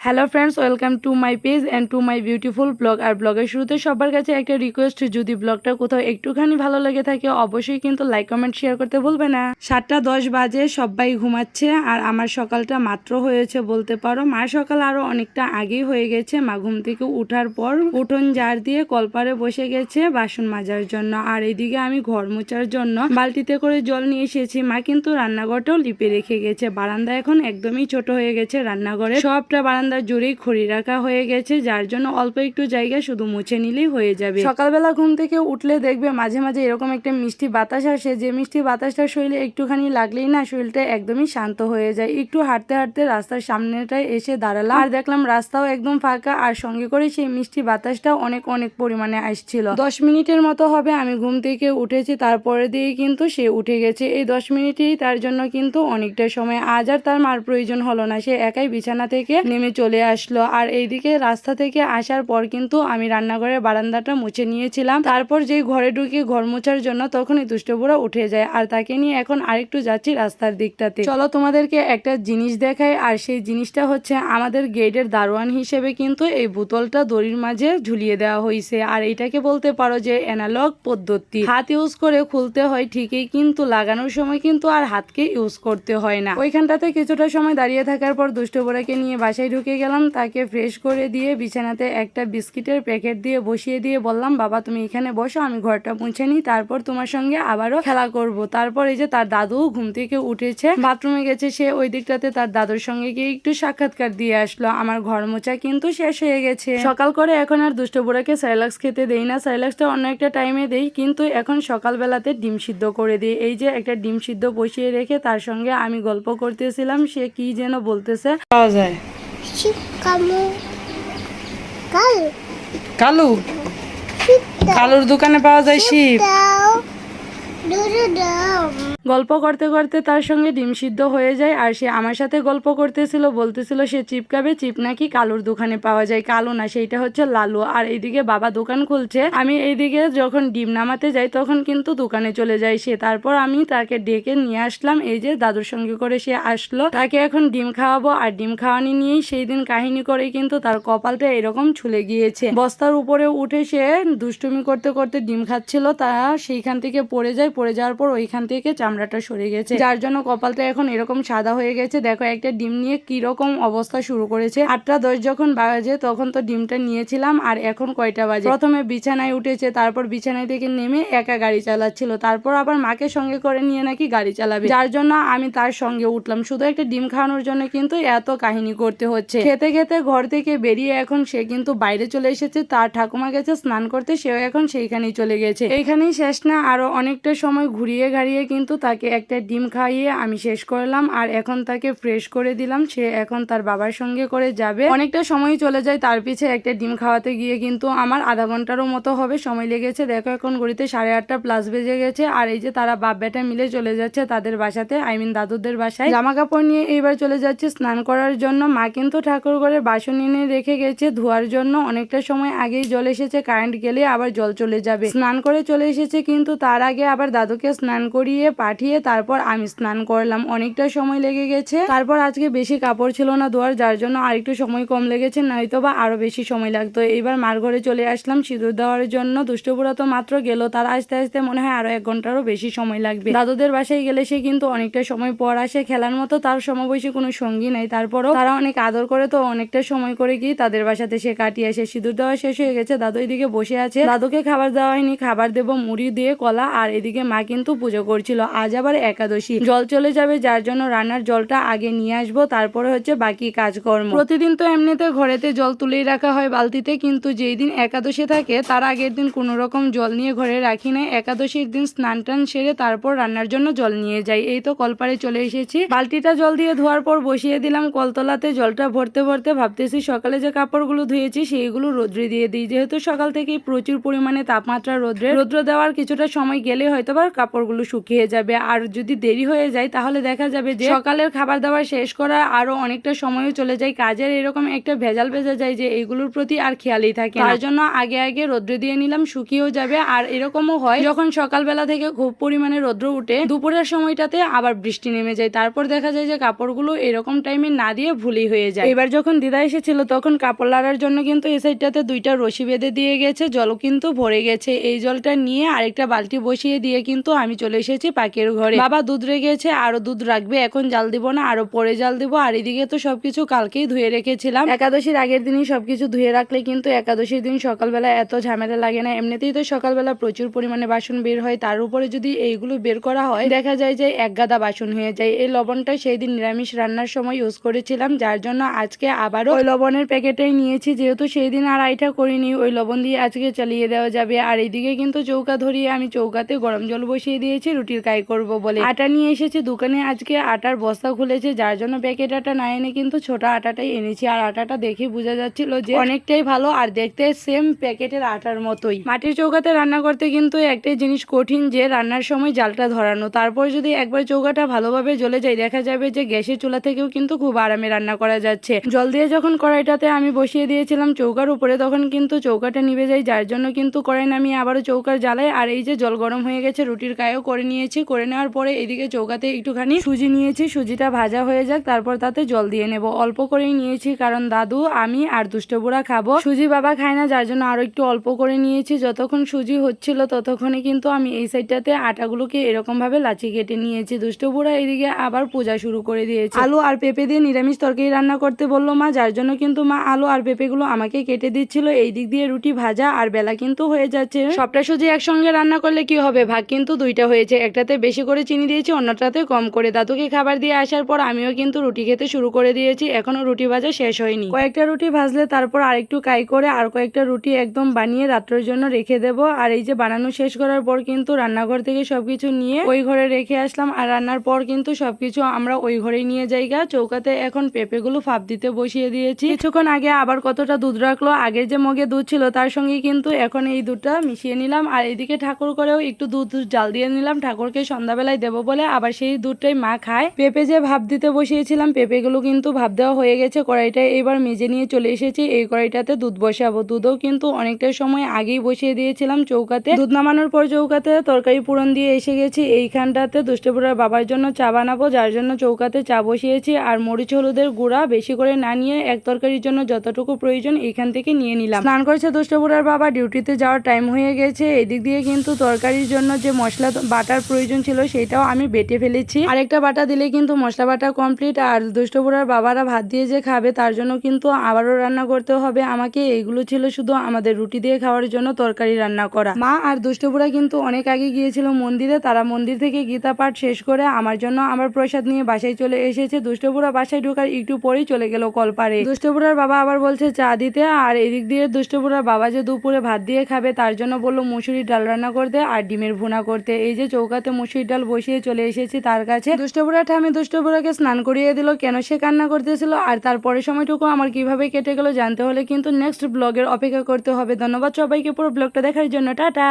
Hello friends welcome to my page and to my beautiful blog আর ব্লগের শুরুতে সবার কাছে একটা রিকোয়েস্ট যদি ব্লগটা কোথাও একটুখানি ভালো লেগে থাকে, অবশ্যই কিন্তু লাইক কমেন্ট শেয়ার করতে ভুলবে না। সাতটা দশ বাজে, সবাই ঘুমাচ্ছে, আর আমার সকালটা মাত্র হয়েছে বলতে পারো। মা সকাল আরও অনেকটা আগেই হয়ে গেছে। মা ঘুম থেকে উঠার পর উঠোন জার দিয়ে কলপারে বসে গেছে বাসন মাজার জন্য। আর এদিকে আমি ঘর মোছার জন্য বালতিতে করে জল নিয়ে এসেছি। মা কিন্তু রান্নাঘরটাও লিপে রেখে গেছে। বারান্দা এখন একদমই ছোট হয়ে গেছে। রান্নাঘরে সবটা বারান্দার জুড়েই খড়ি রাখা হয়ে গেছে, যার জন্য অল্প একটু জায়গা শুধু মুছে নিলেই হয়ে যাবে। সকালবেলা ঘুম থেকে উঠলে দেখবে মাঝে মাঝে এরকম একটা মিষ্টি বাতাস আসে, যে মিষ্টি বাতাসটা শরীরে একটুখানি লাগলেই না শরীরটা একদমই শান্ত হয়ে যায়। একটু হাঁটতে হাঁটতে রাস্তার সামনেটায় এসে দাঁড়ালাম। আর দেখলাম রাস্তাও একদম ফাঁকা, আর সঙ্গে করে সেই মিষ্টি বাতাসটা অনেক অনেক পরিমাণে আসছিল। দশ মিনিটের মতো হবে, আমি ঘুম থেকে উঠেছি, তারপরে দিয়ে কিন্তু সে উঠে গেছে। এই দশ মিনিটেই তার জন্য কিন্তু অনেকটা সময়। আজ আর তার মার প্রয়োজন হলো না, সে একাই বিছানা থেকে নেমে চলে আসলো। আর এইদিকে রাস্তা থেকে আসার পর কিন্তু আমি রান্নাঘরের বারান্দাটা মুছে নিয়েছিলাম। তারপর যেই ঘরে ঢুকে ঘর মোছার জন্য তখনই দুষ্টবুড়া উঠে যায়। আর তাকে নিয়ে এখন আরেকটু যাচ্ছি রাস্তার দিকটাতে। চলো তোমাদেরকে একটা জিনিস দেখাই। আর সেই জিনিসটা হচ্ছে আমাদের গেটের দারোয়ান হিসেবে কিন্তু এই বোতলটা দড়ির মাঝে ঝুলিয়ে দেওয়া হয়েছে আর এটাকে বলতে পারো যে অ্যানালগ পদ্ধতি। হাত ইউজ করে খুলতে হয় ঠিকই, কিন্তু লাগানোর সময় কিন্তু আর হাতকে ইউজ করতে হয় না। ওইখানটাতে কিছুটা সময় দাঁড়িয়ে থাকার পর দুষ্টবুড়াকে নিয়ে বাসায় ঢুকে গেলাম, তাকে ফ্রেশ করে দিয়ে বিছানাতে একটা বিস্কিটের প্যাকেট দিয়ে বসিয়ে দিয়ে বললাম, বাবা, তুমি এখানে বসো, আমি ঘরটা মুছে নিই, তারপর তোমার সঙ্গে আবারও খেলা করব। তারপর এই যে তার দাদু ঘুম থেকে উঠেছে, বাথরুমে গেছে, সে ওই দিকটাতে তার দাদুর সঙ্গে গিয়ে একটু সাক্ষাৎকার দিয়ে আসলো, আমার ঘর মোছা কিন্তু শেষ হয়ে গেছে। সকাল করে এখন আর দুষ্ট বুড়াকে সাইলাক্স খেতে দেই না, সাইলাক্সটা অন্য একটা টাইমে দেই, কিন্তু এখন সকালবেলাতে ডিম সিদ্ধ করে দিই। এই যে একটা ডিম সিদ্ধ বসিয়ে রেখে তার সঙ্গে আমি গল্প করতেছিলাম, সে কি যেন বলতেছে। পাওয়া যায়। কাল কালু কালুর দোকানে পাওয়া যায় শিব। দাও দাও গল্প করতে করতে তার সঙ্গে ডিম সিদ্ধ হয়ে যায় আর সে আমার সাথে গল্প করতেছিল, বলতেছিল সে চিপ খাবে, চিপ নাকি কালুর দোকানে পাওয়া যায়। কালু না, সেইটা হচ্ছে লালু। আর এইদিকে বাবা দোকান খুলছে। আমি এইদিকে যখন ডিম নামাতে যাই তখন কিন্তু দোকানে চলে যাই সে। তারপর আমি তাকে ডেকে নিয়ে আসলাম। এই যে দাদুর সঙ্গে করে সে আসলো। তাকে এখন ডিম খাওয়াবো আর ডিম খাওয়ানি নিয়েই সেই দিন কাহিনী করে কিন্তু তার কপালটা এরকম ছুলে গিয়েছে। বস্তার উপরে উঠে সে দুষ্টুমি করতে করতে ডিম খাচ্ছিল। তা সেইখান থেকে পড়ে যায়। পড়ে যাওয়ার পর ওইখান থেকে চামড়াটা সরে গেছে। যার জন্য কপালটা এখন এরকম সাদা হয়ে গেছে। দেখো, একটা ডিম নিয়ে কি রকম অবস্থা শুরু করেছে। আটটা দশ যখন বাজে, তখন তো ডিমটা নিয়েছিলাম, আর এখন কয়টা বাজে? প্রথমে বিছানায় উঠেছে, তারপর বিছানায় থেকে নেমে একা গাড়ি চালাচ্ছিল। তারপর আবার মাকে সঙ্গে করে নিয়ে নাকি গাড়ি চালাবে। যার জন্য আমি তার সঙ্গে উঠলাম। শুধু একটা ডিম খাওয়ানোর জন্য কিন্তু এত কাহিনী করতে হচ্ছে। খেতে খেতে ঘর থেকে বেরিয়ে এখন সে কিন্তু বাইরে চলে এসেছে। তার ঠাকুমা গেছে স্নান করতে। সেও এখন সেইখানেই চলে গেছে। এইখানেই শেষ না, আরও অনেকটা সময় ঘুরিয়ে গাড়িয়ে কিন্তু তাকে একটা ডিম খাইয়ে আমি শেষ করলাম, আর এখন তাকে ফ্রেশ করে দিলাম। সে এখন তার বাবার সঙ্গে করে যাবে। অনেকটা সময় চলে যায় তার পিছে একটা ডিম খাওয়াতে গিয়ে, কিন্তু আমার আধা ঘন্টারও মতো হবে, সময় লেগেছে। দেখো এখন ঘড়িতে সাড়ে আটটা প্লাস বেজে গেছে, আর এই যে তারা বাপ বেটা মিলে চলে যাচ্ছে তাদের বাসাতে আই মিন দাদুদের বাসায়। জামা কাপড় নিয়ে এইবার চলে যাচ্ছে স্নান করার জন্য। মা কিন্তু ঠাকুর ঘরে বাসন এনে রেখে গেছে ধোয়ার জন্য। অনেকটা সময় আগেই জল এসেছে কারেন্ট গেলে আবার জল চলে যাবে। স্নান করে চলে এসেছে, কিন্তু তার আগে আবার দাদুকে স্নান করিয়ে পাঠিয়ে তারপর আমি স্নান করলাম। অনেকটা সময় লেগে গেছে। তারপর আজকে বেশি কাপড় ছিল না ধোয়ার, যার জন্য আরেকটু সময় কম লেগেছে নয়তো বা আরও বেশি সময় লাগতো। এইবার মার ঘরে চলে আসলাম, সিঁদুর দেওয়ার জন্য। দুষ্টপুরা তো মাত্র গেল, তার আস্তে আস্তে মনে হয় আরও এক ঘন্টারও বেশি সময় লাগবে। দাদুদের বাসায় গেলে সে কিন্তু অনেকটা সময় পর আসে। খেলার মতো তার সমবয়সী কোনো সঙ্গী নাই, তারপরও তারা অনেক আদর করে তো অনেকটা সময় করে গিয়ে তাদের বাসাতে সে কাটিয়ে আসে। সিঁদুর দেওয়া শেষ হয়ে গেছে, দাদু এদিকে বসে আছে। দাদুকে খাবার দেওয়া হয়নি, খাবার দেবো, মুড়ি দিয়ে, কলা, আর এদিকে মা কিন্তু পুজো করছিল। আজ আবার একাদশী। জল চলে যাবে, যার জন্য রান্নার জলটা আগে নিয়ে আসব, তারপরে হচ্ছে বাকি কাজকর্ম। প্রতিদিন তো এমনিতে ঘরেতে জল তুলেই রাখা হয় বালতিতে, কিন্তু যেই দিন একাদশী থাকে, তার আগের দিন কোনো রকম জল নিয়ে ঘরে রাখি না। একাদশীর দিন স্নান টান সেরে তারপর রান্নার জন্য জল নিয়ে যাই। এই তো কলপারে চলে এসেছি। বালতিটা জল দিয়ে ধোয়ার পর বসিয়ে দিলাম। কলতলাতে জলটা ভরতে ভরতে ভাবতেছি, সকালে যে কাপড়গুলো ধুয়েছি, সেইগুলো রোদ্রে দিয়ে দিই। যেহেতু সকাল থেকেই প্রচুর পরিমাণে তাপমাত্রা রোদ্রে, রোদ্র দেওয়ার কিছুটা সময় গেলে হয়তো বা কাপড়গুলো শুকিয়ে যাবে। যাবে। আর যদি দেরি হয়ে যায়, তাহলে দেখা যাবে যে সকালের খাবার দাবার শেষ করা আরও অনেকটা সময়ও চলে যায়। কাজের এরকম একটা ভেজাল ভেজা যায় যে এগুলোর প্রতি আর খেয়ালই থাকে। তার জন্য আগে আগে রৌদ্র দিয়ে নিলাম, শুকিয়েও যাবে। আর এরকমও হয়, যখন সকালবেলা থেকে খুব পরিমাণে রৌদ্র উঠে, দুপুরের সময়টাতে আবার বৃষ্টি নেমে যায়। তারপর দেখা যায় যে কাপড়গুলো এরকম টাইমে না দিয়ে ভুলি হয়ে যায়। এবার যখন দিদা এসেছিল, তখন কাপড় লাড়ার জন্য কিন্তু এই সাইডটাতে দুইটা রশি বেঁধে দিয়ে গেছে, জলও কিন্তু ভরে গেছে। এই জলটা নিয়ে আরেকটা বালতি বসিয়ে দিয়ে কিন্তু আমি চলে এসেছি পাখির ঘরে। বাবা দুধ রেখেছে আরও দুধ রাখবে এখন জাল দিব না আরও পরে জাল দিব। আর এদিকে তো সবকিছু কালকেই ধুয়ে রেখেছিলাম। একাদশীর আগের দিনই সবকিছু ধুয়ে রাখলে কিন্তু একাদশীর দিন সকালবেলা এত ঝামেলা লাগে না। এমনিতেই তো সকালবেলা প্রচুর পরিমাণে বাসন বের হয়। তার উপরে যদি এইগুলো বের করা হয় দেখা যায় যে এক গাদা বাসন হয়ে যায়। এই লবণটা সেই দিন নিরামিষ রান্নার সময় ইউজ করেছিলাম যার জন্য আজকে আবারও ওই লবণের প্যাকেটটাই নিয়েছি। যেহেতু সেই দিন আর আইটা করিনি ওই লবণ দিয়ে আজকে চালিয়ে দেওয়া যাবে। আর এইদিকে কিন্তু চৌকা ধরিয়ে আমি চৌকাতে গরম জল বসিয়ে দিয়েছি রুটির কাই করব বলে। আটা নিয়ে এসেছি দোকানে, আজকে আটার বস্তা খুলেছে, যার জন্য প্যাকেট আটা না এনে কিন্তু ছোট আটাটাই এনেছি। আর আটাটা দেখে বোঝা যাচ্ছিল যে অনেকটাই ভালো, আর দেখতে সেম প্যাকেটের আটার মতোই। মাটির চৌকাতে রান্না করতে কিন্তু একটাই জিনিস কঠিন যে রান্নার সময় জালটা ধরানো। তারপর যদি একবার চৌকাটা ভালোভাবে জ্বলে যায়, দেখা যাবে যে গ্যাসের চুলা থেকেও কিন্তু খুব আরামে রান্না করা যাচ্ছে। জল দিয়ে যখন কড়াইটাতে আমি বসিয়ে দিয়েছিলাম চৌকার উপরে, তখন কিন্তু চৌকাটা নিভে যায়, যার জন্য কিন্তু কড়াই নামিয়ে আবারও চৌকার জ্বালাই আর এই যে জল গরম হয়ে গেছে, রুটির গায়েও করে নিয়েছি করে নেওয়ার পরে এদিকে চৌকাতে একটুখানি সুজি নিয়েছি, সুজিটা ভাজা হয়ে যাক, তারপর তাতে জল দিয়ে নেব। অল্প করেই নিয়েছি, কারণ দাদু, আমি আর দুষ্টবুড়া খাব। সুজি বাবা খায় না, যার জন্য আরও একটু অল্প করে নিয়েছি। যতক্ষণ সুজি হচ্ছিল, ততক্ষণে কিন্তু আমি এই সাইডটাতে আটাগুলোকে এরকম ভাবে লাচি কেটে নিয়েছি। দুষ্ট দুষ্টবুড়া এদিকে আবার পূজা শুরু করে দিয়েছে। আলু আর পেঁপে দিয়ে নিরামিষ তরকারি রান্না করতে বলল মা, যার জন্য কিন্তু মা আলু আর পেঁপেগুলো আমাকে কেটে দিচ্ছিল। এই দিক দিয়ে রুটি ভাজা আর বেলা কিন্তু হয়ে যাচ্ছে। সবটা সুজি একসঙ্গে রান্না করলে কি হবে? ভাগ কিন্তু দুইটা হয়েছে। একটাতে বেশি করে চিনি দিয়েছি অন্যটাতে কম করে। দাদুকে খাবার দিয়ে আসার পর আমিও কিন্তু রুটি খেতে শুরু করে দিয়েছি, এখনও রুটি ভাজা শেষ হয়নি। কয়েকটা রুটি ভাজলে তারপর আরেকটু কাই করে আর কয়েকটা রুটি একদম বানিয়ে রাত্রের জন্য রেখে দেব। আর এই যে বানানো শেষ করার পর কিন্তু রান্নাঘর থেকে সবকিছু নিয়ে ওই ঘরে রেখে আসলাম। আর রান্নার পর কিন্তু সবকিছু আমরা ওই ঘরেই নিয়ে যাই গা। চৌকাতে এখন পেঁপেগুলো ফাপ দিতে বসিয়ে দিয়েছি। কিছুক্ষণ আগে আবার কতটা দুধ রাখল, আগের যে মগে দুধ ছিল তার সঙ্গে কিন্তু এখন এই দুধটা মিশিয়ে নিলাম। আর এইদিকে ঠাকুর করেও একটু দুধ জাল দিয়ে নিলাম। ঠাকুরকে সন্ধ্যাবেলায় দেবো বলে আবার সেই দুধটাই মা খায়। পেঁপে যে ভাপ দিতে বসিয়েছিলাম, পেঁপেগুলো কিন্তু ভাপ দেওয়া হয়ে গেছে। কড়াইটা এবার মেজে নিয়ে চলে এসেছি। এই কড়াইটাতে দুধ বসাবো। দুধও কিন্তু অনেকটা সময় আগেই বসিয়ে দিয়েছিলাম চৌকাতে। দুধ নামানোর পর চৌকাতে তরকারি পূরণ দিয়ে এসে গেছি। এইখানটাতে দুষ্টপুরার বাবার জন্য চা বানাবো, যার জন্য চৌকাতে চা বসিয়েছি। আর মরিচ, হলুদের গুঁড়া বেশি করে না নিয়ে এক তরকারির জন্য যতটুকু প্রয়োজন এইখান থেকে নিয়ে নিলাম। স্নান করেছে দুষ্টপুরার বাবা। ডিউটিতে যাওয়ার টাইম হয়ে গেছে। এদিক দিয়ে কিন্তু তরকারির জন্য যে মশলা, বাটার প্রয়োজন ছিল সেটাও আমি বেটে ফেলেছি। আরেকটা বাটা দিলে কিন্তু মশলা বাটা কমপ্লিট আর দুষ্টপুরার বাবারা ভাত দিয়ে যে খাবে, তার জন্য কিন্তু আবারও রান্না করতে হবে। আমাকে এইগুলো ছিল শুধু আমাদের রুটি দিয়ে খাওয়ার জন্য তরকারি রান্না করা। মা আর দুষ্টপুরা কিন্তু অনেক আগে গিয়েছিল মন্দিরে, তারা মন্দির থেকে গীতা পাঠ শেষ করে আমার জন্য আমার প্রসাদ নিয়ে বাসায় চলে এসেছে। দুষ্টপুরা বাসায় ঢোকার একটু পরেই চলে গেল কলপারে। দুষ্টপুরার বাবা আবার বলছে, চা দিতে। আর এদিক দিয়ে দুষ্টপুরার বাবা যে দুপুরে ভাত দিয়ে খাবে, তার জন্য বলল, মুসুরির ডাল রান্না করতে আর ডিমের ভুনা করতে। এই যে চৌকাতে মুসুরির ডাল বসিয়ে চলে এসেছি তার কাছে। দুষ্টবুড়া ঠামে দুষ্টবুড়াকে স্নান করিয়ে দিল, কেন সে কান্না করতেছিল আর তারপরে সময়টুকু আমার কীভাবে কেটে গেল জানতে হলে কিন্তু নেক্সট ব্লগের অপেক্ষা করতে হবে। ধন্যবাদ সবাইকে পুরো ব্লগটা দেখার জন্য, টাটা।